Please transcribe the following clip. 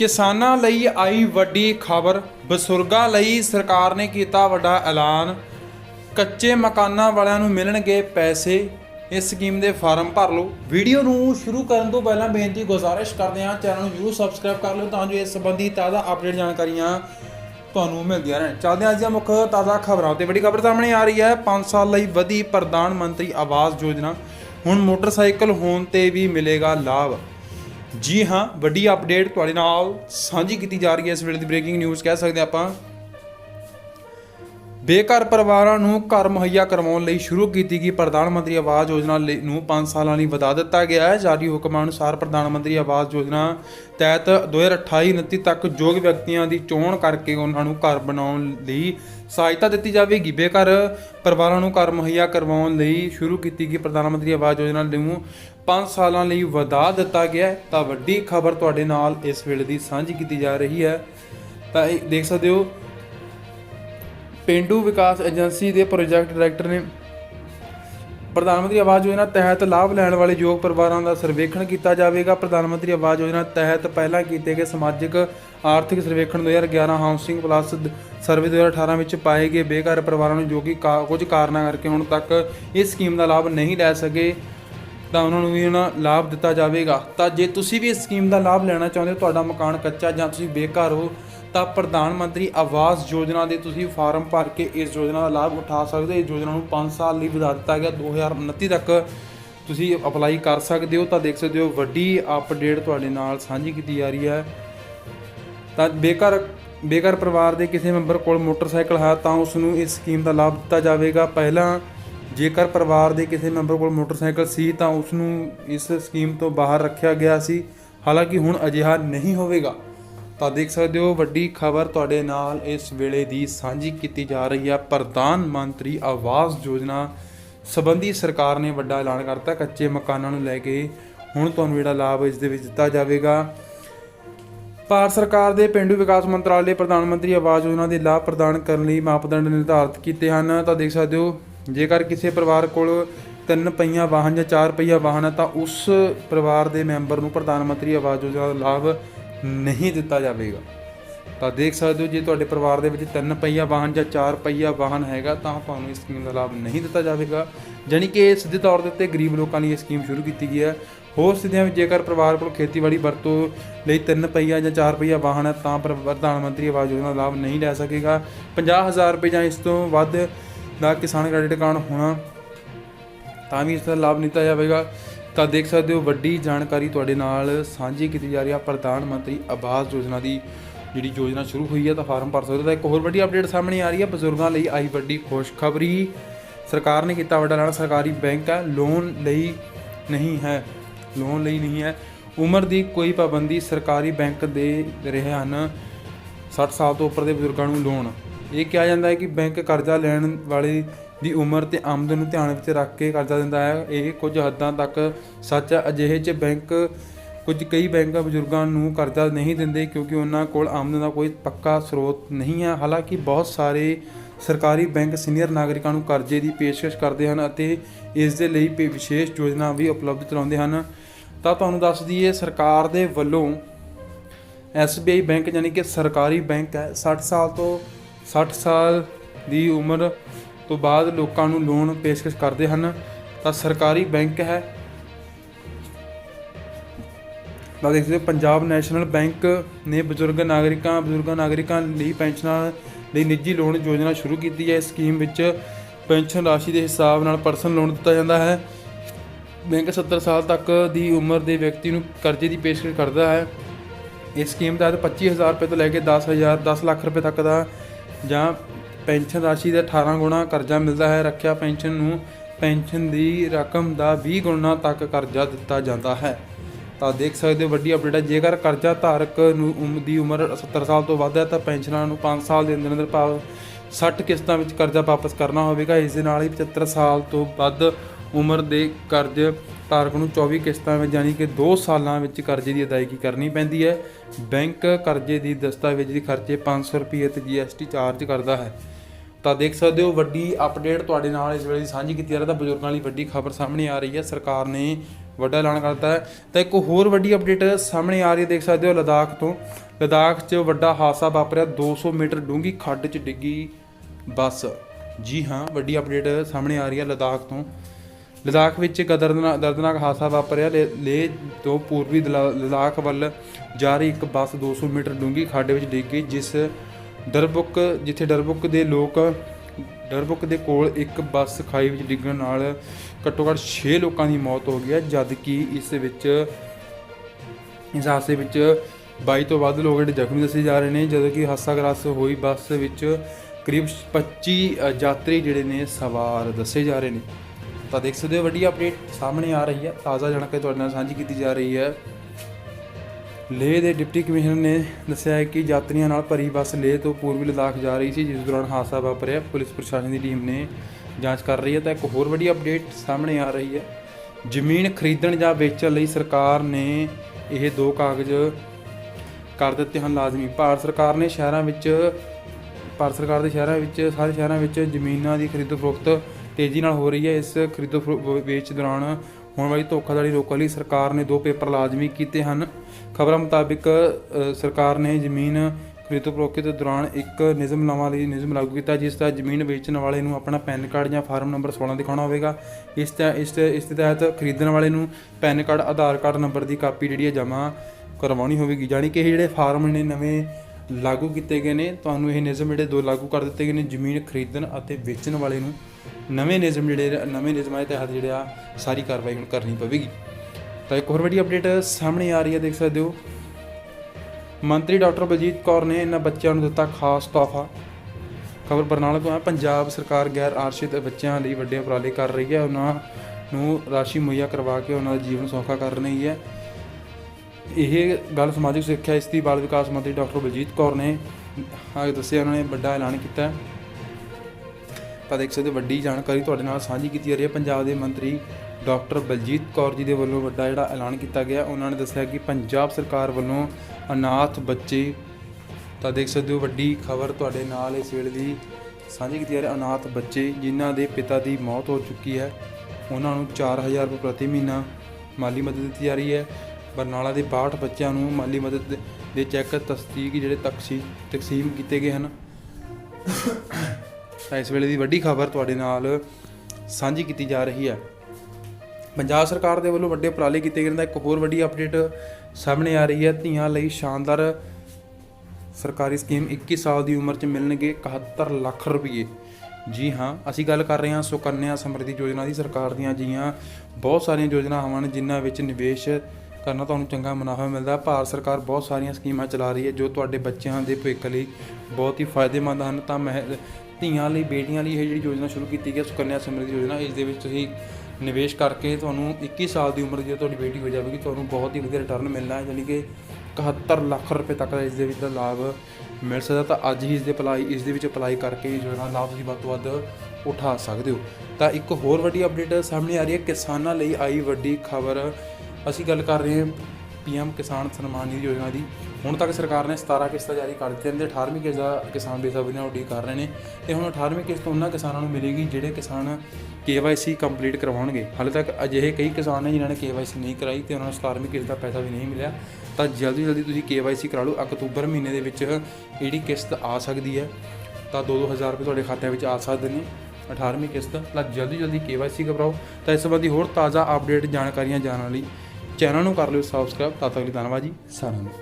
ਕਿਸਾਨਾਂ ਲਈ ਆਈ ਵੱਡੀ ਖਬਰ। ਬਜ਼ੁਰਗਾਂ ਲਈ ਸਰਕਾਰ ਨੇ ਕੀਤਾ ਵੱਡਾ ਐਲਾਨ। ਕੱਚੇ ਮਕਾਨਾਂ ਵਾਲਿਆਂ ਨੂੰ ਮਿਲਣਗੇ ਪੈਸੇ। ਇਸ ਸਕੀਮ ਦੇ ਫਾਰਮ ਭਰ ਲਓ। ਵੀਡੀਓ ਨੂੰ ਸ਼ੁਰੂ ਕਰਨ ਤੋਂ ਪਹਿਲਾਂ ਬੇਨਤੀ ਗੁਜ਼ਾਰਿਸ਼ ਕਰਦੇ ਹਾਂ, ਚੈਨਲ ਨੂੰ ਜਰੂਰ ਸਬਸਕ੍ਰਾਈਬ ਕਰ ਲਿਓ ਤਾਂ ਜੋ ਇਸ ਸੰਬੰਧੀ ਤਾਜ਼ਾ ਅਪਡੇਟ ਜਾਣਕਾਰੀਆਂ ਤੁਹਾਨੂੰ ਮਿਲਦੀਆਂ ਰਹਿਣ। ਚੱਲਦੇ ਹਾਂ ਅੱਜ ਦੀਆਂ ਮੁੱਖ ਤਾਜ਼ਾ ਖਬਰਾਂ ਤੇ ਵੱਡੀ ਖਬਰ ਸਾਹਮਣੇ ਆ ਰਹੀ ਹੈ 5 ਸਾਲ ਲਈ ਵਧੀ ਪ੍ਰਧਾਨ ਮੰਤਰੀ ਆਵਾਸ ਯੋਜਨਾ। ਹੁਣ ਮੋਟਰਸਾਈਕਲ ਹੋਣ ਤੇ ਵੀ ਮਿਲੇਗਾ ਲਾਭ। ਜੀ ਹਾਂ, ਵੱਡੀ ਅਪਡੇਟ ਤੁਹਾਡੇ ਨਾਲ ਸਾਂਝੀ ਕੀਤੀ ਜਾ ਰਹੀ ਹੈ ਇਸ ਵੇਲੇ ਦੀ ਬ੍ਰੇਕਿੰਗ ਨਿਊਜ਼ ਕਹਿ ਸਕਦੇ ਆਪਾਂ। ਬੇਘਰ ਪਰਿਵਾਰਾਂ ਨੂੰ ਘਰ ਮੁਹੱਈਆ ਕਰਵਾਉਣ ਲਈ ਸ਼ੁਰੂ ਕੀਤੀ ਗਈ ਪ੍ਰਧਾਨ ਮੰਤਰੀ ਆਵਾਸ ਯੋਜਨਾ ਲਈ- ਨੂੰ 5 ਸਾਲਾਂ ਲਈ ਵਧਾ ਦਿੱਤਾ ਗਿਆ ਹੈ। ਜਾਰੀ ਹੁਕਮਾਂ ਅਨੁਸਾਰ ਪ੍ਰਧਾਨ ਮੰਤਰੀ ਆਵਾਸ ਯੋਜਨਾ ਤਹਿਤ 2028-29 ਤੱਕ ਯੋਗ ਵਿਅਕਤੀਆਂ ਦੀ ਚੋਣ ਕਰਕੇ ਉਹਨਾਂ ਨੂੰ ਘਰ ਬਣਾਉਣ ਲਈ ਸਹਾਇਤਾ ਦਿੱਤੀ ਜਾਵੇਗੀ। ਬੇਘਰ ਪਰਿਵਾਰਾਂ ਨੂੰ ਘਰ ਮੁਹੱਈਆ ਕਰਵਾਉਣ ਲਈ ਸ਼ੁਰੂ ਕੀਤੀ ਗਈ ਪ੍ਰਧਾਨ ਮੰਤਰੀ ਆਵਾਸ ਯੋਜਨਾ ਨੂੰ 5 ਸਾਲਾਂ ਲਈ ਵਧਾ ਦਿੱਤਾ ਗਿਆ ਤਾਂ ਵੱਡੀ ਖਬਰ ਤੁਹਾਡੇ ਨਾਲ ਇਸ ਵੇਲੇ ਦੀ ਸਾਂਝੀ ਕੀਤੀ ਜਾ ਰਹੀ ਹੈ। ਤਾਂ ਇਹ ਦੇਖ ਸਕਦੇ ਹੋ ਪਿੰਡੂ ਵਿਕਾਸ ਏਜੰਸੀ ਦੇ ਪ੍ਰੋਜੈਕਟ ਡਾਇਰੈਕਟਰ ਨੇ ਪ੍ਰਧਾਨ ਮੰਤਰੀ ਆਵਾਸ ਯੋਜਨਾ ਤਹਿਤ ਲਾਭ ਲੈਣ ਵਾਲੇ ਯੋਗ ਪਰਿਵਾਰਾਂ ਦਾ ਸਰਵੇਖਣ ਕੀਤਾ ਜਾਵੇਗਾ। ਪ੍ਰਧਾਨ ਮੰਤਰੀ ਆਵਾਸ ਯੋਜਨਾ ਤਹਿਤ ਪਹਿਲਾਂ ਕੀਤੇ ਗਏ ਸਮਾਜਿਕ, ਆਰਥਿਕ ਸਰਵੇਖਣ 2011 ਹਾਊਸਿੰਗ ਪਲੱਸ ਸਰਵੇ 2018 ਵਿੱਚ ਪਾਏ ਗਏ ਬੇਘਰ ਪਰਿਵਾਰਾਂ ਨੂੰ ਜੋ ਕਿ ਕਾ- ਕੁਝ ਕਾਰਨਾਂ ਕਰਕੇ ਹੁਣ ਤੱਕ ਇਸ ਸਕੀਮ ਦਾ ਲਾਭ ਨਹੀਂ ਲੈ ਸਕੇ, ਤਾਂ ਉਹਨਾਂ ਨੂੰ ਵੀ ਉਹਨਾਂ ਲਾਭ ਦਿੱਤਾ ਜਾਵੇਗਾ। ਤਾਂ ਜੇ ਤੁਸੀਂ ਵੀ ਇਸ ਸਕੀਮ ਦਾ ਲਾਭ ਲੈਣਾ ਚਾਹੁੰਦੇ ਹੋ, ਤੁਹਾਡਾ ਮਕਾਨ ਕੱਚਾ ਜਾਂ ਤੁਸੀਂ ਬੇਘਰ ਹੋ ਤਾਂ ਪ੍ਰਧਾਨ ਮੰਤਰੀ ਆਵਾਸ ਯੋਜਨਾ ਦੇ ਤੁਸੀਂ ਫਾਰਮ ਭਰ ਕੇ ਇਸ ਯੋਜਨਾ ਦਾ ਲਾਭ ਉਠਾ ਸਕਦੇ ਹੋ। ਇਸ ਯੋਜਨਾ ਨੂੰ 5 ਸਾਲ ਲਈ ਵਧਾ ਦਿੱਤਾ ਗਿਆ। 2029 ਤੱਕ ਤੁਸੀਂ ਅਪਲਾਈ ਕਰ ਸਕਦੇ ਹੋ। ਤਾਂ ਦੇਖ ਸਕਦੇ ਹੋ, ਵੱਡੀ ਅਪਡੇਟ ਤੁਹਾਡੇ ਨਾਲ ਸਾਂਝੀ ਕੀਤੀ ਜਾ ਰਹੀ ਹੈ। ਤਾਂ ਬੇਘਰ ਬੇਘਰ ਪਰਿਵਾਰ ਦੇ ਕਿਸੇ ਮੈਂਬਰ ਕੋਲ ਮੋਟਰਸਾਈਕਲ ਹੈ ਤਾਂ ਉਸ ਨੂੰ ਇਸ ਸਕੀਮ ਦਾ ਲਾਭ ਦਿੱਤਾ ਜਾਵੇਗਾ। ਪਹਿਲਾਂ ਜੇਕਰ ਪਰਿਵਾਰ ਦੇ ਕਿਸੇ ਮੈਂਬਰ ਕੋਲ ਮੋਟਰਸਾਈਕਲ ਸੀ ਤਾਂ ਉਸ ਨੂੰ ਇਸ ਸਕੀਮ ਤੋਂ ਬਾਹਰ ਰੱਖਿਆ ਗਿਆ ਸੀ। ਹਾਲਾਂਕਿ ਹੁਣ ਅਜਿਹਾ ਨਹੀਂ ਹੋਵੇਗਾ। ਤਾਂ ਦੇਖ ਸਕਦੇ ਹੋ, ਵੱਡੀ ਖਬਰ ਤੁਹਾਡੇ ਨਾਲ ਇਸ ਵੇਲੇ ਦੀ ਸਾਂਝੀ ਕੀਤੀ ਜਾ ਰਹੀ ਹੈ ਪ੍ਰਧਾਨ ਮੰਤਰੀ ਆਵਾਸ ਯੋਜਨਾ ਸੰਬੰਧੀ ਸਰਕਾਰ ਨੇ ਵੱਡਾ ਐਲਾਨ ਕਰਤਾ। ਕੱਚੇ ਮਕਾਨਾਂ ਨੂੰ ਲੈ ਕੇ ਹੁਣ ਤੁਹਾਨੂੰ ਜਿਹੜਾ ਲਾਭ ਇਸ ਦੇ ਵਿੱਚ ਦਿੱਤਾ ਜਾਵੇਗਾ। ਭਾਰਤ ਸਰਕਾਰ ਦੇ ਪਿੰਡੂ ਵਿਕਾਸ ਮੰਤਰਾਲੇ ਪ੍ਰਧਾਨ ਮੰਤਰੀ ਆਵਾਸ ਯੋਜਨਾ ਦੇ ਲਾਭ ਪ੍ਰਦਾਨ ਕਰਨ ਲਈ ਮਾਪਦੰਡ ਨਿਰਧਾਰਤ ਕੀਤੇ ਹਨ। ਤਾਂ ਦੇਖ ਸਕਦੇ ਹੋ, ਜੇਕਰ ਕਿਸੇ ਪਰਿਵਾਰ ਕੋਲ ਤਿੰਨ ਪਹੀਆ ਵਾਹਨ ਜਾਂ ਚਾਰ ਪਹੀਆ ਵਾਹਨ ਹੈ ਤਾਂ ਉਸ ਪਰਿਵਾਰ ਦੇ ਮੈਂਬਰ ਨੂੰ ਪ੍ਰਧਾਨ ਮੰਤਰੀ ਆਵਾਸ ਯੋਜਨਾ ਦਾ ਲਾਭ ਨਹੀਂ ਦਿੱਤਾ ਜਾਵੇਗਾ। ਤਾਂ ਦੇਖ ਸਕਦੇ ਹੋ, ਜੇ ਤੁਹਾਡੇ ਪਰਿਵਾਰ ਦੇ ਵਿੱਚ ਤਿੰਨ ਪਹੀਆ ਵਾਹਨ ਜਾਂ ਚਾਰ ਪਹੀਆ ਵਾਹਨ ਹੈਗਾ, ਤਾਂ ਤੁਹਾਨੂੰ ਇਸ ਸਕੀਮ ਦਾ ਲਾਭ ਨਹੀਂ ਦਿੱਤਾ ਜਾਵੇਗਾ। ਜਾਣੀ ਕਿ ਸਿੱਧੇ ਤੌਰ ਦੇ ਉੱਤੇ ਗਰੀਬ ਲੋਕਾਂ ਲਈ ਇਹ ਸਕੀਮ ਸ਼ੁਰੂ ਕੀਤੀ ਗਈ ਹੈ। ਹੋਰ ਸਥਿਤੀਆਂ ਵਿੱਚ ਜੇਕਰ ਪਰਿਵਾਰ ਕੋਲ ਖੇਤੀਬਾੜੀ ਵਰਤੋਂ ਲਈ ਤਿੰਨ ਪਹੀਆ ਜਾਂ ਚਾਰ ਪਹੀਆ ਵਾਹਨ ਹੈ, ਤਾਂ ਪ੍ਰਧਾਨ ਮੰਤਰੀ ਆਵਾਸ ਯੋਜਨਾ ਦਾ ਲਾਭ ਨਹੀਂ ਲੈ ਸਕੇਗਾ। 50000 ਰੁਪਏ ਜਾਂ ਇਸ ਤੋਂ ਵੱਧ ਦਾ ਕਿਸਾਨ ਕ੍ਰੈਡਿਟ ਕਾਰਡ ਹੋਣਾ, ਤਾਂ ਵੀ ਇਸ ਦਾ ਲਾਭ ਨਹੀਂ ਦਿੱਤਾ ਜਾਵੇਗਾ। ਤਾਂ ਦੇਖ ਸਕਦੇ ਹੋ ਵੱਡੀ ਜਾਣਕਾਰੀ ਤੁਹਾਡੇ ਨਾਲ ਸਾਂਝੀ ਕੀਤੀ ਜਾ ਰਹੀ ਹੈ ਪ੍ਰਧਾਨ ਮੰਤਰੀ ਆਵਾਸ ਯੋਜਨਾ ਦੀ, ਜਿਹੜੀ ਯੋਜਨਾ ਸ਼ੁਰੂ ਹੋਈ ਹੈ ਤਾਂ ਫਾਰਮ ਭਰ ਸਕਦੇ ਹੋ। ਤਾਂ ਇੱਕ ਹੋਰ ਵੱਡੀ ਅਪਡੇਟ ਸਾਹਮਣੇ ਆ ਰਹੀ ਹੈ ਬਜ਼ੁਰਗਾਂ ਲਈ ਆਈ ਵੱਡੀ ਖੁਸ਼ਖਬਰੀ। ਸਰਕਾਰ ਨੇ ਕੀਤਾ ਵੱਡਾ ਐਲਾਨ, ਸਰਕਾਰੀ ਬੈਂਕ ਹੈ ਲੋਨ ਲਈ ਨਹੀਂ ਹੈ, ਲੋਨ ਲਈ ਨਹੀਂ ਹੈ। ਉਮਰ ਦੀ ਕੋਈ ਪਾਬੰਦੀ ਸਰਕਾਰੀ ਬੈਂਕ ਦੇ ਰਹੇ ਹਨ। 60 ਸਾਲ ਤੋਂ ਉੱਪਰ ਦੇ ਬਜ਼ੁਰਗਾਂ ਨੂੰ ਲੋਨ। ਇਹ ਕਿਹਾ ਜਾਂਦਾ ਹੈ ਕਿ ਬੈਂਕ ਕਰਜ਼ਾ ਲੈਣ ਵਾਲੇ ਦੀ ਉਮਰ ਤੇ ਆਮਦਨ ਨੂੰ ਧਿਆਨ ਵਿੱਚ ਰੱਖ ਕੇ ਕਰਜ਼ਾ ਦਿੰਦਾ ਹੈ। ਇਹ ਕੁਝ ਹੱਦਾਂ ਤੱਕ ਸੱਚ ਹੈ। ਅਜਿਹੇ 'ਚ ਬੈਂਕ, ਕੁਝ ਕਈ ਬੈਂਕ ਬਜ਼ੁਰਗਾਂ ਨੂੰ ਕਰਜ਼ਾ ਨਹੀਂ ਦਿੰਦੇ ਕਿਉਂਕਿ ਉਹਨਾਂ ਕੋਲ ਆਮਦਨ ਦਾ ਕੋਈ ਪੱਕਾ ਸਰੋਤ ਨਹੀਂ ਹੈ। ਹਾਲਾਂਕਿ ਬਹੁਤ ਸਾਰੇ ਸਰਕਾਰੀ ਬੈਂਕ ਸੀਨੀਅਰ ਨਾਗਰਿਕਾਂ ਨੂੰ ਕਰਜ਼ੇ ਦੀ ਪੇਸ਼ਕਸ਼ ਕਰਦੇ ਹਨ ਅਤੇ ਇਸ ਦੇ ਲਈ ਪੇ- ਵਿਸ਼ੇਸ਼ ਯੋਜਨਾ ਵੀ ਉਪਲਬਧ ਚਲਾਉਂਦੇ ਹਨ। ਤਾਂ ਤੁਹਾਨੂੰ ਦੱਸ ਦਈਏ, ਸਰਕਾਰ ਦੇ ਵੱਲੋਂ SBI ਬੈਂਕ ਯਾਨੀ ਕਿ ਸਰਕਾਰੀ ਬੈਂਕ ਹੈ। 60 ਸਾਲ ਤੋਂ 60 ਸਾਲ ਦੀ ਉਮਰ ਤੋਂ ਬਾਅਦ ਲੋਕਾਂ ਨੂੰ ਲੋਨ ਪੇਸ਼ਕਸ਼ ਕਰਦੇ ਹਨ, ਤਾਂ ਸਰਕਾਰੀ ਬੈਂਕ ਹੈ। ਤਾਂ ਦੇਖਦੇ ਹੋ, ਪੰਜਾਬ ਨੈਸ਼ਨਲ ਬੈਂਕ ਨੇ ਬਜ਼ੁਰਗ ਨਾਗਰਿਕਾਂ, ਬਜ਼ੁਰਗਾਂ ਨਾਗਰਿਕਾਂ ਲਈ ਪੈਨਸ਼ਨਾਂ ਲਈ ਨਿੱਜੀ ਲੋਨ ਯੋਜਨਾ ਸ਼ੁਰੂ ਕੀਤੀ ਹੈ। ਇਸ ਸਕੀਮ ਵਿੱਚ ਪੈਨਸ਼ਨ ਰਾਸ਼ੀ ਦੇ ਹਿਸਾਬ ਨਾਲ ਪਰਸਨਲ ਲੋਨ ਦਿੱਤਾ ਜਾਂਦਾ ਹੈ। ਬੈਂਕ 70 ਸਾਲ ਤੱਕ ਦੀ ਉਮਰ ਦੇ ਵਿਅਕਤੀ ਨੂੰ ਕਰਜ਼ੇ ਦੀ ਪੇਸ਼ਕਸ਼ ਕਰਦਾ ਹੈ। ਇਸ ਸਕੀਮ ਤਹਿਤ 25000 ਰੁਪਏ ਤੋਂ ਲੈ ਕੇ 10000 10 ਲੱਖ ਰੁਪਏ ਤੱਕ ਦਾ ਜਾਂ ਪੈਨਸ਼ਨ ਰਾਸ਼ੀ ਦਾ 18 ਗੁਣਾ ਕਰਜ਼ਾ ਮਿਲਦਾ ਹੈ। ਰੱਖਿਆ ਪੈਨਸ਼ਨ ਨੂੰ ਪੈਨਸ਼ਨ ਦੀ ਰਕਮ ਦਾ 20 ਗੁਣਾ ਤੱਕ ਕਰਜ਼ਾ ਦਿੱਤਾ ਜਾਂਦਾ ਹੈ। ਤਾਂ ਦੇਖ ਸਕਦੇ ਹੋ, ਵੱਡੀ ਅਪਡੇਟ ਹੈ। ਜੇਕਰ ਕਰਜ਼ਾ ਧਾਰਕ ਨੂੰ ਉਮ- ਦੀ ਉਮਰ 70 ਸਾਲ ਤੋਂ ਵੱਧ ਹੈ, ਤਾਂ ਪੈਨਸ਼ਨਾਂ ਨੂੰ 5 ਸਾਲ ਦੇ ਅੰਦਰ ਅੰਦਰ ਭਾਵ 60 ਕਿਸ਼ਤਾਂ ਵਿੱਚ ਕਰਜ਼ਾ ਵਾਪਸ ਕਰਨਾ ਹੋਵੇਗਾ। ਇਸ ਦੇ ਨਾਲ ਹੀ 75 ਸਾਲ ਤੋਂ ਵੱਧ ਉਮਰ ਦੇ ਕਰਜ਼ ਧਾਰਕ ਨੂੰ 24 ਕਿਸ਼ਤਾਂ ਵਿੱਚ ਯਾਨੀ ਕਿ 2 ਸਾਲਾਂ ਵਿੱਚ ਕਰਜ਼ੇ ਦੀ ਅਦਾਇਗੀ ਕਰਨੀ ਪੈਂਦੀ ਹੈ। ਬੈਂਕ ਕਰਜ਼ੇ ਦੀ ਦਸਤਾਵੇਜ਼ ਦੀ ਖਰਚੇ 500 ਰੁਪਏ ਤੇ GST ਚਾਰਜ ਕਰਦਾ ਹੈ। ਤਾਂ ਦੇਖ ਸਕਦੇ ਹੋ ਵੱਡੀ ਅਪਡੇਟ ਤੁਹਾਡੇ ਨਾਲ ਇਸ ਵੇਲੇ ਸਾਂਝੀ ਕੀਤੀ ਜਾ ਰਹੀ ਤਾਂ ਬਜ਼ੁਰਗਾਂ ਲਈ ਵੱਡੀ ਖਬਰ ਸਾਹਮਣੇ ਆ ਰਹੀ ਹੈ। ਸਰਕਾਰ ਨੇ ਵੱਡਾ ਐਲਾਨ ਕਰਤਾ ਹੈ। ਤਾਂ ਇੱਕ ਹੋਰ ਵੱਡੀ ਅਪਡੇਟ ਸਾਹਮਣੇ ਆ ਰਹੀ ਹੈ। ਦੇਖ ਸਕਦੇ ਹੋ ਲਦਾਖ ਤੋਂ। ਲਦਾਖ 'ਚ ਵੱਡਾ ਹਾਦਸਾ ਵਾਪਰਿਆ। 200 ਮੀਟਰ ਡੂੰਘੀ ਖੱਡ 'ਚ ਡਿੱਗੀ ਬੱਸ। ਜੀ ਹਾਂ, ਵੱਡੀ ਅਪਡੇਟ ਸਾਹਮਣੇ ਆ ਰਹੀ ਹੈ ਲਦਾਖ ਤੋਂ। ਲਦਾਖ ਵਿੱਚ ਇੱਕ ਦਰਦਨਾਕ ਹਾਦਸਾ ਵਾਪਰਿਆ। ਲੇ ਲੇਹ ਤੋਂ ਪੂਰਬੀ ਦਲਾ- ਲਦਾਖ ਵੱਲ ਜਾ ਰਹੀ ਇੱਕ ਬੱਸ 200 ਮੀਟਰ ਡੂੰਘੀ ਖੱਡ ਵਿੱਚ ਡਿੱਗ ਗਈ, ਜਿਸ ਡਰਬੁੱਕ ਜਿੱਥੇ ਡਰਬੁੱਕ ਦੇ ਲੋਕ ਡਰਬੁੱਕ ਦੇ ਕੋਲ ਇੱਕ ਬੱਸ ਖਾਈ ਵਿੱਚ ਡਿੱਗਣ ਨਾਲ ਘੱਟੋ ਘੱਟ 6 ਲੋਕਾਂ ਦੀ ਮੌਤ ਹੋ ਗਈ ਹੈ ਜਦ ਕਿ ਇਸ ਵਿੱਚ ਇਸ ਹਾਦਸੇ ਵਿੱਚ 22 ਤੋਂ ਵੱਧ ਲੋਕ ਜਿਹੜੇ ਜ਼ਖਮੀ ਦੱਸੇ ਜਾ ਰਹੇ ਨੇ ਜਦੋਂ ਕਿ ਹਾਦਸਾਗ੍ਰਸਤ ਹੋਈ ਬੱਸ ਵਿੱਚ ਕਰੀਬ 25 ਯਾਤਰੀ ਜਿਹੜੇ ਨੇ ਸਵਾਰ ਦੱਸੇ ਜਾ ਰਹੇ ਨੇ। ਤਾਂ ਦੇਖ ਸਕਦੇ ਹੋ ਵੱਡੀ ਅਪਡੇਟ ਸਾਹਮਣੇ ਆ ਰਹੀ ਹੈ। ਤਾਜ਼ਾ ਜਾਣਕਾਰੀ ਤੁਹਾਡੇ ਨਾਲ ਸਾਂਝੀ ਕੀਤੀ ਜਾ ਰਹੀ ਹੈ। ਲੇਹ ਦੇ ਡਿਪਟੀ ਕਮਿਸ਼ਨਰ ਨੇ ਦੱਸਿਆ ਹੈ ਕਿ ਯਾਤਰੀਆਂ ਨਾਲ ਭਰੀ ਬੱਸ ਲੇਹ ਤੋਂ ਪੂਰਬੀ ਲਦਾਖ ਜਾ ਰਹੀ ਸੀ, ਜਿਸ ਦੌਰਾਨ ਹਾਦਸਾ ਵਾਪਰਿਆ। ਪੁਲਿਸ ਪ੍ਰਸ਼ਾਸਨ ਦੀ ਟੀਮ ਨੇ ਜਾਂਚ ਕਰ ਰਹੀ ਹੈ ਤਾਂ ਇੱਕ ਹੋਰ ਵੱਡੀ ਅਪਡੇਟ ਸਾਹਮਣੇ ਆ ਰਹੀ ਹੈ। ਜ਼ਮੀਨ ਖਰੀਦਣ ਜਾਂ ਵੇਚਣ ਲਈ ਸਰਕਾਰ ਨੇ ਇਹ ਦੋ ਕਾਗਜ਼ ਕਰ ਦਿੱਤੇ ਹਨ ਲਾਜ਼ਮੀ। ਭਾਰਤ ਸਰਕਾਰ ਨੇ ਸ਼ਹਿਰਾਂ ਵਿੱਚ ਭਾਰਤ ਸਰਕਾਰ ਦੇ ਸ਼ਹਿਰਾਂ ਵਿੱਚ ਸਾਰੇ ਸ਼ਹਿਰਾਂ ਵਿੱਚ ਜ਼ਮੀਨਾਂ ਦੀ ਖਰੀਦੋ ਫਰੋਖਤ ਤੇਜ਼ੀ ਨਾਲ ਹੋ ਰਹੀ ਹੈ ਇਸ ਖਰੀਦੋ ਫਰੋ- ਵੇਚ ਦੌਰਾਨ। ਹੋਣ ਵਾਲੀ ਧੋਖਾਧੜੀ ਰੋਕਣ ਲਈ ਸਰਕਾਰ ਨੇ ਦੋ ਪੇਪਰ ਲਾਜ਼ਮੀ ਕੀਤੇ ਹਨ। ਖਬਰਾਂ ਮੁਤਾਬਿਕ ਸਰਕਾਰ ਨੇ ਜ਼ਮੀਨ ਖਰੀਦੋ ਫਰੋਖਤ ਦੇ ਦੌਰਾਨ ਇੱਕ ਨਿਯਮ ਲਾਵਾਂ ਲਈ ਨਿਯਮ ਲਾਗੂ ਕੀਤਾ, ਜਿਸ ਦਾ ਜ਼ਮੀਨ ਵੇਚਣ ਵਾਲੇ ਨੂੰ ਆਪਣਾ ਪੈਨ ਕਾਰਡ ਜਾਂ ਫਾਰਮ ਨੰਬਰ 16 ਦਿਖਾਉਣਾ ਹੋਵੇਗਾ। ਇਸ ਤੇ ਇਸ ਇਸ ਦੇ ਤਹਿਤ ਖਰੀਦਣ ਵਾਲੇ ਨੂੰ PAN card, Aadhaar card number ਦੀ ਕਾਪੀ ਜਿਹੜੀ ਹੈ ਜਮ੍ਹਾਂ ਕਰਵਾਉਣੀ ਹੋਵੇਗੀ। ਜਾਣੀ ਕਿ ਇਹ ਜਿਹੜੇ ਫਾਰਮ ਨੇ ਨਵੇਂ ਲਾਗੂ ਕੀਤੇ ਗਏ ਨੇ, ਤੁਹਾਨੂੰ ਇਹ ਨਿਯਮ ਜਿਹੜੇ ਦੋ ਲਾਗੂ ਕਰ ਦਿੱਤੇ ਗਏ ਨੇ, ਜ਼ਮੀਨ ਖਰੀਦਣ ਅਤੇ ਵੇਚਣ ਵਾਲੇ ਨੂੰ ਨਵੇਂ ਨਿਯਮ ਜਿਹੜੇ ਨਵੇਂ ਨਿਯਮਾਂ ਦੇ ਤਹਿਤ ਜਿਹੜੇ ਆ, ਸਾਰੀ ਕਾਰਵਾਈ ਹੁਣ ਕਰਨੀ ਪਵੇਗੀ। ਤਾਂ ਇੱਕ ਹੋਰ ਵੱਡੀ ਅਪਡੇਟ ਸਾਹਮਣੇ ਆ ਰਹੀ ਹੈ, ਦੇਖ ਸਕਦੇ ਹੋ। ਮੰਤਰੀ ਡਾਕਟਰ ਬਲਜੀਤ ਕੌਰ ਨੇ ਇਹਨਾਂ ਬੱਚਿਆਂ ਨੂੰ ਦਿੱਤਾ ਖਾਸ ਤੋਹਫਾ। ਖਬਰ ਬਰਨਾਲਾ ਤੋਂ ਹੈ, ਪੰਜਾਬ ਸਰਕਾਰ ਗੈਰ ਆਰਸ਼ਿਤ ਬੱਚਿਆਂ ਲਈ ਵੱਡੇ ਉਪਰਾਲੇ ਕਰ ਰਹੀ ਹੈ। ਉਹਨਾਂ ਨੂੰ ਰਾਸ਼ੀ ਮੁਹੱਈਆ ਕਰਵਾ ਕੇ ਉਹਨਾਂ ਦਾ ਜੀਵਨ ਸੌਖਾ ਕਰ ਰਹੀ ਹੈ। ਇਹ ਗੱਲ ਸਮਾਜਿਕ ਸਿੱਖਿਆ ਇਸਤਰੀ ਬਾਲ ਵਿਕਾਸ ਮੰਤਰੀ ਡਾਕਟਰ ਬਲਜੀਤ ਕੌਰ ਨੇ ਆਗੇ ਦੱਸਿਆ, ਉਹਨਾਂ ਨੇ ਵੱਡਾ ਐਲਾਨ ਕੀਤਾ ਹੈ। ਤਾਂ ਦੇਖ ਸਕਦੇ ਹੋ, ਵੱਡੀ ਜਾਣਕਾਰੀ ਤੁਹਾਡੇ ਨਾਲ ਸਾਂਝੀ ਕੀਤੀ ਜਾ ਰਹੀ ਹੈ। ਪੰਜਾਬ ਦੇ ਮੰਤਰੀ ਡਾਕਟਰ ਬਲਜੀਤ ਕੌਰ ਜੀ ਦੇ ਵੱਲੋਂ ਵੱਡਾ ਜਿਹੜਾ ਐਲਾਨ ਕੀਤਾ ਗਿਆ। ਉਹਨਾਂ ਨੇ ਦੱਸਿਆ ਕਿ ਪੰਜਾਬ ਸਰਕਾਰ ਵੱਲੋਂ ਅਨਾਥ ਬੱਚੇ ਤਾਂ ਦੇਖ ਸਕਦੇ ਹੋ, ਵੱਡੀ ਖਬਰ ਤੁਹਾਡੇ ਨਾਲ ਇਸ ਵੇਲੇ ਦੀ ਸਾਂਝੀ ਕੀਤੀ ਜਾ ਰਹੀ ਹੈ। ਅਨਾਥ ਬੱਚੇ ਜਿਨ੍ਹਾਂ ਦੇ ਪਿਤਾ ਦੀ ਮੌਤ ਹੋ ਚੁੱਕੀ ਹੈ, ਉਹਨਾਂ ਨੂੰ 4000 ਰੁਪਏ ਪ੍ਰਤੀ ਮਹੀਨਾ ਮਾਲੀ ਮਦਦ ਦਿੱਤੀ ਜਾ ਰਹੀ ਹੈ। ਬਰਨਾਲਾ ਦੇ 62 ਬੱਚਿਆਂ ਨੂੰ ਮਾਲੀ ਮਦਦ ਦੇ- ਦੇ ਚੈੱਕ ਤਸਦੀਕ ਜਿਹੜੇ ਤਕਸੀ ਤਕਸੀਮ ਕੀਤੇ ਗਏ ਹਨ। ਤਾਂ ਇਸ ਵੇਲੇ ਦੀ ਵੱਡੀ ਖਬਰ ਤੁਹਾਡੇ ਨਾਲ ਸਾਂਝੀ ਕੀਤੀ ਜਾ ਰਹੀ ਹੈ। ਪੰਜਾਬ ਸਰਕਾਰ ਦੇ ਵੱਲੋਂ ਵੱਡੇ ਉਪਰਾਲੇ ਕੀਤੇ ਗਏ ਨੇ। ਇੱਕ ਹੋਰ ਵੱਡੀ ਅਪਡੇਟ ਸਾਹਮਣੇ ਆ ਰਹੀ ਹੈ। ਧੀਆਂ ਲਈ ਸ਼ਾਨਦਾਰ ਸਰਕਾਰੀ ਸਕੀਮ 21 ਸਾਲ ਦੀ ਉਮਰ 'ਚ ਮਿਲਣਗੇ 71 ਲੱਖ ਰੁਪਏ। ਜੀ ਹਾਂ, ਅਸੀਂ ਗੱਲ ਕਰ ਰਹੇ ਹਾਂ ਸੁਕੰਨਿਆ ਸਮਰਿੱਧੀ ਯੋਜਨਾ ਦੀ। ਸਰਕਾਰ ਦੀਆਂ ਜੀਆਂ ਬਹੁਤ ਸਾਰੀਆਂ ਯੋਜਨਾਵਾਂ ਹਨ ਜਿਨ੍ਹਾਂ ਵਿੱਚ ਨਿਵੇਸ਼ ਕਰਨਾ ਤੁਹਾਨੂੰ ਚੰਗਾ ਮੁਨਾਫਾ ਮਿਲਦਾ। ਭਾਰਤ ਸਰਕਾਰ ਬਹੁਤ ਸਾਰੀਆਂ ਸਕੀਮਾਂ ਚਲਾ ਰਹੀ ਹੈ, ਜੋ ਤੁਹਾਡੇ ਬੱਚਿਆਂ ਦੇ ਭਵਿੱਖ ਲਈ ਬਹੁਤ ਹੀ ਫਾਇਦੇਮੰਦ ਹਨ। ਤਾਂ ਮੈਂ ਧੀਆਂ ਲਈ, ਬੇਟੀਆਂ ਲਈ ਇਹ ਜਿਹੜੀ ਯੋਜਨਾ ਸ਼ੁਰੂ ਕੀਤੀ ਗਈ ਹੈ, ਸੁਕੰਨਿਆ ਸਮਰਿੱਧੀ ਯੋਜਨਾ, ਇਸ ਦੇ ਵਿੱਚ ਤੁਸੀਂ ਨਿਵੇਸ਼ ਕਰਕੇ ਤੁਹਾਨੂੰ 21 ਸਾਲ ਦੀ ਉਮਰ ਦੀ ਜਦੋਂ ਤੁਹਾਡੀ ਬੇਟੀ ਹੋ ਜਾਵੇਗੀ, ਤੁਹਾਨੂੰ ਬਹੁਤ ਹੀ ਵਧੀਆ ਰਿਟਰਨ ਮਿਲਣਾ ਹੈ ਯਾਨੀ ਕਿ 71 ਲੱਖ ਰੁਪਏ ਤੱਕ ਦਾ ਇਸ ਦੇ ਵਿੱਚ ਦਾ ਲਾਭ ਮਿਲ ਸਕਦਾ ਤਾਂ ਅੱਜ ਹੀ ਇਸ ਦੇ ਅਪਲਾਈ ਇਸ ਦੇ ਵਿੱਚ ਅਪਲਾਈ ਕਰਕੇ ਇਹ ਯੋਜਨਾ ਲਾਭ ਤੁਸੀਂ ਵੱਧ ਤੋਂ ਵੱਧ ਉਠਾ ਸਕਦੇ ਹੋ। ਤਾਂ ਇੱਕ ਹੋਰ ਵੱਡੀ ਅਪਡੇਟ ਸਾਹਮਣੇ ਆ ਰਹੀ ਹੈ, ਕਿਸਾਨਾਂ ਲਈ ਆਈ ਵੱਡੀ ਖਬਰ। ਅਸੀਂ ਗੱਲ ਕਰ ਰਹੇ ਹਾਂ ਪੀਐਮ ਕਿਸਾਨ ਸਨਮਾਨ ਨਿਧੀ ਯੋਜਨਾ ਦੀ। ਹੁਣ ਤੱਕ ਸਰਕਾਰ ਨੇ 17 ਕਿਸ਼ਤਾਂ ਜਾਰੀ ਕਰ ਦਿੱਤੀਆਂ ਨੇ ਤੇ 18ਵੀਂ ਕਿਸ਼ਤ ਦਾ ਕਿਸਾਨ ਬੇਸਬਰੀ ਨਾਲ ਉਡੀਕ ਕਰ ਰਹੇ ਨੇ ਤੇ ਹੁਣ 18ਵੀਂ ਕਿਸ਼ਤ ਉਹਨਾਂ ਕਿਸਾਨਾਂ ਨੂੰ ਮਿਲੇਗੀ ਜਿਹੜੇ ਕਿਸਾਨ KYC ਕੰਪਲੀਟ ਕਰਵਾਉਣਗੇ। ਹਾਲੇ ਤੱਕ ਅਜਿਹੇ ਕਈ ਕਿਸਾਨ ਨੇ ਜਿਨ੍ਹਾਂ ਨੇ KYC ਨਹੀਂ ਕਰਾਈ ਤੇ ਉਹਨਾਂ ਨੂੰ 17ਵੀਂ ਕਿਸ਼ਤ ਦਾ ਪੈਸਾ ਵੀ ਨਹੀਂ ਮਿਲਿਆ। ਤਾਂ ਜਲਦੀ ਜਲਦੀ ਤੁਸੀਂ KYC ਕਰਾ ਲਓ। ਅਕਤੂਬਰ ਮਹੀਨੇ ਦੇ ਵਿੱਚ ਜਿਹੜੀ ਕਿਸ਼ਤ ਆ ਸਕਦੀ ਹੈ, ਤਾਂ 2-2000 ਰੁਪਏ ਤੁਹਾਡੇ ਖਾਤਿਆਂ ਵਿੱਚ ਆ ਸਕਦੇ ਨੇ 18ਵੀਂ ਕਿਸ਼ਤ। ਤਾਂ ਜਲਦੀ ਜਲਦੀ KYC ਕਰਵਾਓ ਤਾਂ ਇਸ ਸੰਬੰਧੀ ਹੋਰ ਤਾਜ਼ਾ ਅਪਡੇਟ ਜਾਣਕਾਰੀਆਂ ਜਾਣਨ ਲਈ ਚੈਨਲ ਨੂੰ ਕਰ ਲਿਓ ਸਬਸਕ੍ਰਾਈਬ ਤਦ ਤੱਕ ਲਈ ਧੰਨਵਾਦ ਜੀ। ਸਾਰਿਆਂ ਨੂੰ।